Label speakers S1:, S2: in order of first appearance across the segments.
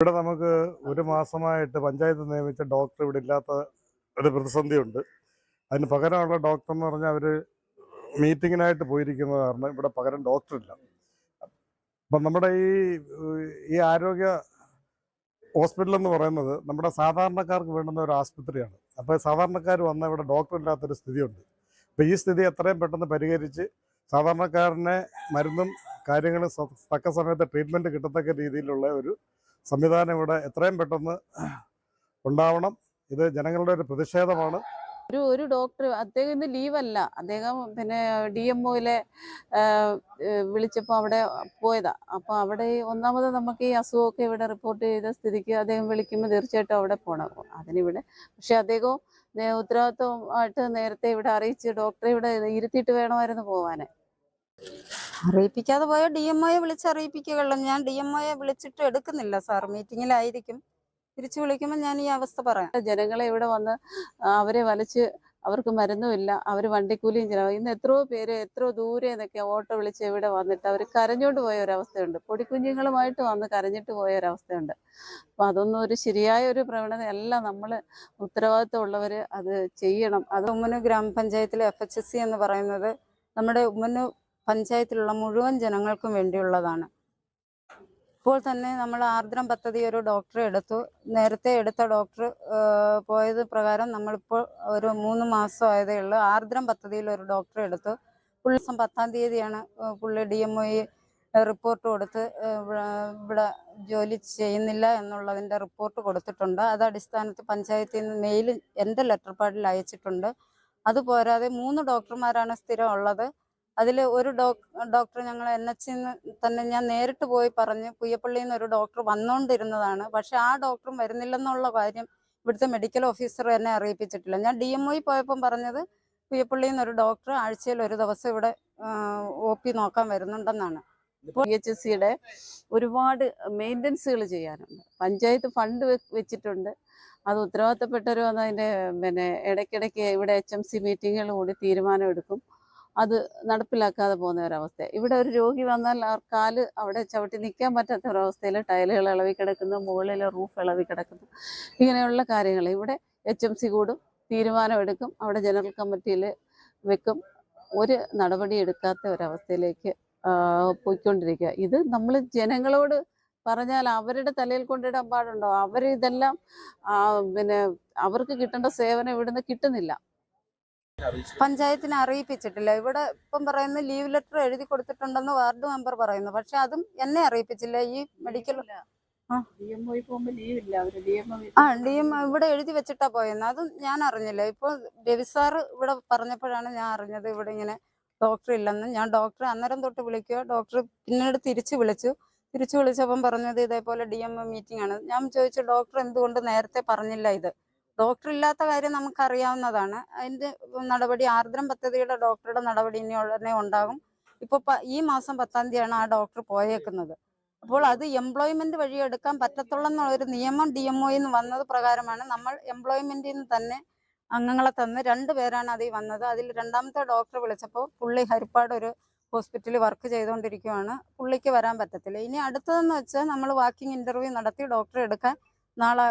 S1: ഇവിടെ നമുക്ക് ഒരു മാസമായിട്ട് പഞ്ചായത്ത് നിയമിച്ച ഡോക്ടർ ഇവിടെ ഇല്ലാത്ത ഒരു പ്രതിസന്ധിയുണ്ട്. അതിന് പകരമുള്ള ഡോക്ടർ എന്ന് പറഞ്ഞാൽ അവർ മീറ്റിങ്ങിനായിട്ട് പോയിരിക്കുന്നത് കാരണം ഇവിടെ പകരം ഡോക്ടറില്ല അപ്പം നമ്മുടെ ഈ ഈ ആരോഗ്യ ഹോസ്പിറ്റൽ എന്ന് പറയുന്നത് നമ്മുടെ സാധാരണക്കാർക്ക് വേണ്ടുന്ന ഒരു ആശുപത്രിയാണ് അപ്പോൾ സാധാരണക്കാർ വന്ന ഇവിടെ ഡോക്ടർ ഇല്ലാത്തൊരു സ്ഥിതിയുണ്ട്. അപ്പോൾ ഈ സ്ഥിതി എത്രയും പെട്ടെന്ന് പരിഹരിച്ച് സാധാരണക്കാരനെ മരുന്നും കാര്യങ്ങളും തക്ക സമയത്ത് ട്രീറ്റ്മെന്റ് കിട്ടത്തക്ക രീതിയിലുള്ള ഒരു സംവിധാനം ഇവിടെ എത്രയും പെട്ടെന്ന് ഉണ്ടാവണം. ഇത് ജനങ്ങളുടെ ഒരു പ്രതിഷേധമാണ്.
S2: ഒരു ഒരു ഡോക്ടർ അദ്ദേഹം ഇന്ന് ലീവല്ല. അദ്ദേഹം പിന്നെ ഡി എം ഒയിലെ വിളിച്ചപ്പോൾ അവിടെ പോയതാ. അപ്പോൾ അവിടെ ഒന്നാമത് നമുക്ക് ഈ അസുഖമൊക്കെ ഇവിടെ റിപ്പോർട്ട് ചെയ്ത സ്ഥിതിക്ക് അദ്ദേഹം വിളിക്കുമ്പോൾ തീർച്ചയായിട്ടും അവിടെ പോകണം അതിനിവിടെ പക്ഷേ അദ്ദേഹം ഉത്തരവാദിത്വമായിട്ട് നേരത്തെ ഇവിടെ അറിയിച്ച് ഡോക്ടറെ ഇവിടെ ഇരുത്തിയിട്ട് വേണമായിരുന്നു പോവാൻ
S3: അറിയിപ്പിക്കാതെ പോയാൽ ഡി എം ഒയെ വിളിച്ച് അറിയിപ്പിക്കുകയുള്ളൂ. ഞാൻ ഡി എം ഒയെ വിളിച്ചിട്ട് എടുക്കുന്നില്ല സാർ. മീറ്റിങ്ങിലായിരിക്കും. തിരിച്ചു വിളിക്കുമ്പോൾ ഞാൻ ഈ അവസ്ഥ പറയാം.
S2: ജനങ്ങളെ ഇവിടെ വന്ന് അവരെ വലിച്ച് അവർക്ക് മരുന്നുമില്ല. അവർ വണ്ടിക്കൂലിയും ചിലവ്. ഇന്ന് എത്രയോ പേര് എത്രയോ ദൂരെ നിന്നൊക്കെ ഓട്ടോ വിളിച്ച് ഇവിടെ വന്നിട്ട് അവർ കരഞ്ഞോണ്ട് പോയ ഒരവസ്ഥയുണ്ട്. പൊടിക്കുഞ്ഞുങ്ങളുമായിട്ട് വന്ന് കരഞ്ഞിട്ട് പോയ ഒരവസ്ഥയുണ്ട്. അപ്പം അതൊന്നും ഒരു ശരിയായ ഒരു പ്രവണതയല്ല. നമ്മൾ ഉത്തരവാദിത്തമുള്ളവർ അത് ചെയ്യണം. അത്
S3: ഉമ്മനു ഗ്രാമപഞ്ചായത്തിലെ എഫ് എച്ച് എസ് സി എന്ന് പറയുന്നത് നമ്മുടെ ഉമ്മനു പഞ്ചായത്തിലുള്ള മുഴുവൻ ജനങ്ങൾക്കും വേണ്ടിയുള്ളതാണ്. ഇപ്പോൾ തന്നെ നമ്മൾ ആർദ്രം പദ്ധതി ഒരു ഡോക്ടറെ എടുത്തു. നേരത്തെ എടുത്ത ഡോക്ടർ പോയത് പ്രകാരം നമ്മളിപ്പോൾ ഒരു മൂന്ന് മാസം ആയതേ ഉള്ളൂ. ആർദ്രം പദ്ധതിയിൽ ഒരു ഡോക്ടറെ എടുത്തു. പുള്ളി ദിവസം പത്താം തീയതിയാണ് പുള്ളി ഡി എം ഒ റിപ്പോർട്ട് കൊടുത്ത് ഇവിടെ- ഇവിടെ ജോലി ചെയ്യുന്നില്ല എന്നുള്ളതിന്റെ റിപ്പോർട്ട് കൊടുത്തിട്ടുണ്ട്. അത് അടിസ്ഥാനത്തിൽ പഞ്ചായത്തിൽ നിന്ന് മെയിൽ എന്റെ ലെറ്റർ പാഡിൽ അയച്ചിട്ടുണ്ട്. അതുപോരാതെ മൂന്ന് ഡോക്ടർമാരാണ് സ്ഥിരം ഉള്ളത് അതിൽ ഒരു ഡോക് ഡോക്ടർ ഞങ്ങൾ എൻ എച്ച് തന്നെ ഞാൻ നേരിട്ട് പോയി പറഞ്ഞ് പുയ്യപ്പള്ളിയിൽ നിന്ന് ഒരു ഡോക്ടർ വന്നുകൊണ്ടിരുന്നതാണ് പക്ഷെ ആ ഡോക്ടറും വരുന്നില്ലെന്നുള്ള കാര്യം ഇവിടുത്തെ മെഡിക്കൽ ഓഫീസർ എന്നെ അറിയിപ്പിച്ചിട്ടില്ല. ഞാൻ ഡി എം ഒയിൽ പോയപ്പം പറഞ്ഞത് പുയ്യപ്പള്ളിയിൽ നിന്ന് ഒരു ഡോക്ടർ ആഴ്ചയിൽ ഒരു ദിവസം ഇവിടെ ഒ പി നോക്കാൻ വരുന്നുണ്ടെന്നാണ്.
S2: പി എച്ച് എസ് സിയുടെ ഒരുപാട് മെയിന്റനൻസുകൾ ചെയ്യാനുണ്ട്. പഞ്ചായത്ത് ഫണ്ട് വെച്ചിട്ടുണ്ട്. അത് ഉത്തരവാദിത്തപ്പെട്ടവരും അതിന്റെ പിന്നെ ഇടയ്ക്കിടയ്ക്ക് ഇവിടെ എച്ച് എം സി മീറ്റിങ്ങുകൾ കൂടി തീരുമാനമെടുക്കും. അത് നടപ്പിലാക്കാതെ പോകുന്ന ഒരവസ്ഥ. ഇവിടെ ഒരു രോഗി വന്നാൽ ആ കാൽ അവിടെ ചവിട്ടി നിൽക്കാൻ പറ്റാത്ത ഒരവസ്ഥയിൽ ടൈലുകൾ ഇളവി കിടക്കുന്നു മുകളിൽ റൂഫ് ഇളവി കിടക്കുന്നു. ഇങ്ങനെയുള്ള കാര്യങ്ങൾ. ഇവിടെ എച്ച് എം സി കൂടും തീരുമാനമെടുക്കും അവിടെ ജനറൽ കമ്മിറ്റിയിൽ വെക്കും. ഒരു നടപടി എടുക്കാത്ത ഒരവസ്ഥയിലേക്ക് പോയിക്കൊണ്ടിരിക്കുക. ഇത് നമ്മൾ ജനങ്ങളോട് പറഞ്ഞാൽ അവരുടെ തലയിൽ കൊണ്ടിടാൻ പാടുണ്ടോ? അവർ ഇതെല്ലാം പിന്നെ അവർക്ക് കിട്ടേണ്ട സേവനം ഇവിടുന്ന് കിട്ടുന്നില്ല.
S3: പഞ്ചായത്തിനെ അറിയിപ്പിച്ചിട്ടില്ല. ഇവിടെ ഇപ്പം പറയുന്ന ലീവ് ലെറ്റർ എഴുതി കൊടുത്തിട്ടുണ്ടെന്ന് വാർഡ് മെമ്പർ പറയുന്നു. പക്ഷെ അതും എന്നെ അറിയിപ്പിച്ചില്ല. ഈ മെഡിക്കൽ ആ. ആ ഡി എം ഇവിടെ എഴുതി വെച്ചിട്ടാ പോയെന്ന് അതും ഞാൻ അറിഞ്ഞില്ല. ഇപ്പോൾ രവി സാറ് ഇവിടെ പറഞ്ഞപ്പോഴാണ് ഞാൻ അറിഞ്ഞത് ഇവിടെ ഇങ്ങനെ ഡോക്ടർ ഇല്ലെന്ന്. ഞാൻ ഡോക്ടറെ അന്നേരം തൊട്ട് വിളിക്കുക. ഡോക്ടർ പിന്നീട് തിരിച്ചു വിളിച്ചു. തിരിച്ചു വിളിച്ചപ്പം പറഞ്ഞത് ഇതേപോലെ ഡി എം മീറ്റിംഗ് ആണ്. ഞാൻ ചോദിച്ചു ഡോക്ടർ എന്തുകൊണ്ട് നേരത്തെ പറഞ്ഞില്ല ഇത്? ഡോക്ടർ ഇല്ലാത്ത കാര്യം നമുക്കറിയാവുന്നതാണ്. അതിന്റെ നടപടി ആർദ്രം പദ്ധതിയുടെ ഡോക്ടറുടെ നടപടി ഇനി ഉടനെ ഉണ്ടാകും. ഇപ്പൊ ഈ മാസം പത്താം തീയതിയാണ് ആ ഡോക്ടർ പോയേക്കുന്നത്. അപ്പോൾ അത് എംപ്ലോയ്മെന്റ് വഴി എടുക്കാൻ പറ്റത്തുള്ള ഒരു നിയമം ഡി എം ഒയിൽ നിന്ന് വന്നത് പ്രകാരമാണ് നമ്മൾ എംപ്ലോയ്മെന്റിൽ നിന്ന് തന്നെ അംഗങ്ങളെ തന്ന് രണ്ട് പേരാണ് അതിൽ വന്നത്. അതിൽ രണ്ടാമത്തെ ഡോക്ടർ വിളിച്ചപ്പോൾ പുള്ളി ഹരിപ്പാട് ഒരു ഹോസ്പിറ്റലിൽ വർക്ക് ചെയ്തുകൊണ്ടിരിക്കുകയാണ് പുള്ളിക്ക് വരാൻ പറ്റത്തില്ല. ഇനി അടുത്തതെന്ന് വെച്ചാൽ നമ്മൾ വാക്കിംഗ് ഇന്റർവ്യൂ നടത്തി ഡോക്ടറെ എടുക്കാൻ നാളെ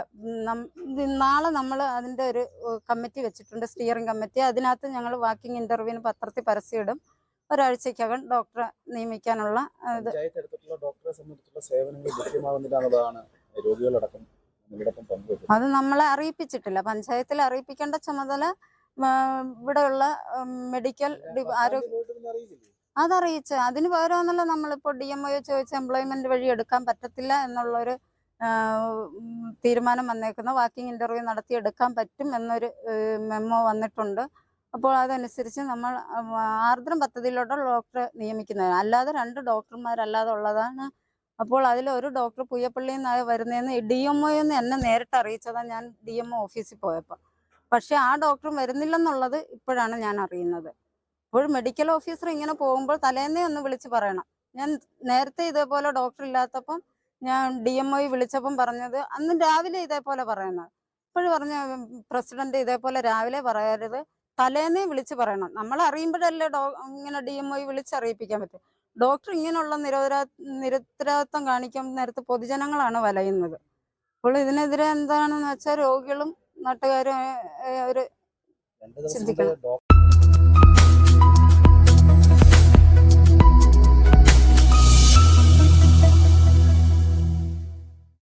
S3: നാളെ നമ്മൾ അതിന്റെ ഒരു കമ്മിറ്റി വെച്ചിട്ടുണ്ട് സ്റ്റിയറിംഗ് കമ്മിറ്റി അതിനകത്ത് ഞങ്ങൾ വാക്കിംഗ് ഇന്റർവ്യൂവിന് പത്രത്തിൽ പരസ്യമിടും ഒരാഴ്ചക്കകം ഡോക്ടറെ നിയമിക്കാനുള്ള ഇത്
S4: ഡോക്ടറെ സംബന്ധിച്ചുള്ള സേവനങ്ങൾ ലഭ്യമാകുന്നില്ല രോഗികളടക്കം
S3: അത് നമ്മളെ അറിയിപ്പിച്ചിട്ടില്ല. പഞ്ചായത്തിൽ അറിയിപ്പിക്കേണ്ട ചുമതല ഇവിടെയുള്ള മെഡിക്കൽ ആരോഗ്യ അതറിയിച്ചു. അതിന് പകരമെന്നല്ല നമ്മളിപ്പോൾ ഡി എം ഒ ചോദിച്ച എംപ്ലോയ്മെന്റ് വഴി എടുക്കാൻ പറ്റത്തില്ല എന്നുള്ളൊരു തീരുമാനം വന്നേക്കുന്ന. വാക്കിംഗ് ഇന്റർവ്യൂ നടത്തി എടുക്കാൻ പറ്റും എന്നൊരു മെമ്മോ വന്നിട്ടുണ്ട്. അപ്പോൾ അതനുസരിച്ച് നമ്മൾ ആർദ്രം പദ്ധതിയിലോട്ട് ഡോക്ടറെ നിയമിക്കുന്നത്. അല്ലാതെ രണ്ട് ഡോക്ടർമാരല്ലാതെ ഉള്ളതാണ്. അപ്പോൾ അതിൽ ഒരു ഡോക്ടർ പുയ്യപ്പള്ളിയിൽ നിന്നാണ് വരുന്നതെന്ന് ഡി എം ഒ എന്ന് എന്നെ നേരിട്ട് അറിയിച്ചതാണ് ഞാൻ ഡി എം ഒ ഓഫീസിൽ പോയപ്പോൾ. പക്ഷേ ആ ഡോക്ടർ വരുന്നില്ലെന്നുള്ളത് ഇപ്പോഴാണ് ഞാൻ അറിയുന്നത്. അപ്പോൾ മെഡിക്കൽ ഓഫീസർ ഇങ്ങനെ പോകുമ്പോൾ തലേന്നേ ഒന്ന് വിളിച്ച് പറയണം. ഞാൻ നേരത്തെ ഇതേപോലെ ഡോക്ടർ ഇല്ലാത്തപ്പം ഞാൻ ഡി എം ഒ വിളിച്ചപ്പം പറഞ്ഞത് അന്ന് രാവിലെ ഇതേപോലെ പറയുന്നത് ഇപ്പോഴും പറഞ്ഞ പ്രസിഡന്റ് ഇതേപോലെ രാവിലെ പറയരുത്. തലേന്നേ വിളിച്ച് പറയണം. നമ്മൾ അറിയുമ്പോഴല്ലേ ഡോ ഇങ്ങനെ ഡി എം ഒ വിളിച്ച് അറിയിപ്പിക്കാൻ പറ്റും. ഡോക്ടർ ഇങ്ങനെയുള്ള നിരോധരാ നിരുത്തരവാദിത്വം കാണിക്കാൻ നേരത്ത് പൊതുജനങ്ങളാണ് വലയുന്നത്. അപ്പോൾ ഇതിനെതിരെ എന്താണെന്ന് വെച്ചാൽ രോഗികളും നാട്ടുകാരും ഒരു ചിന്തിക്കണം.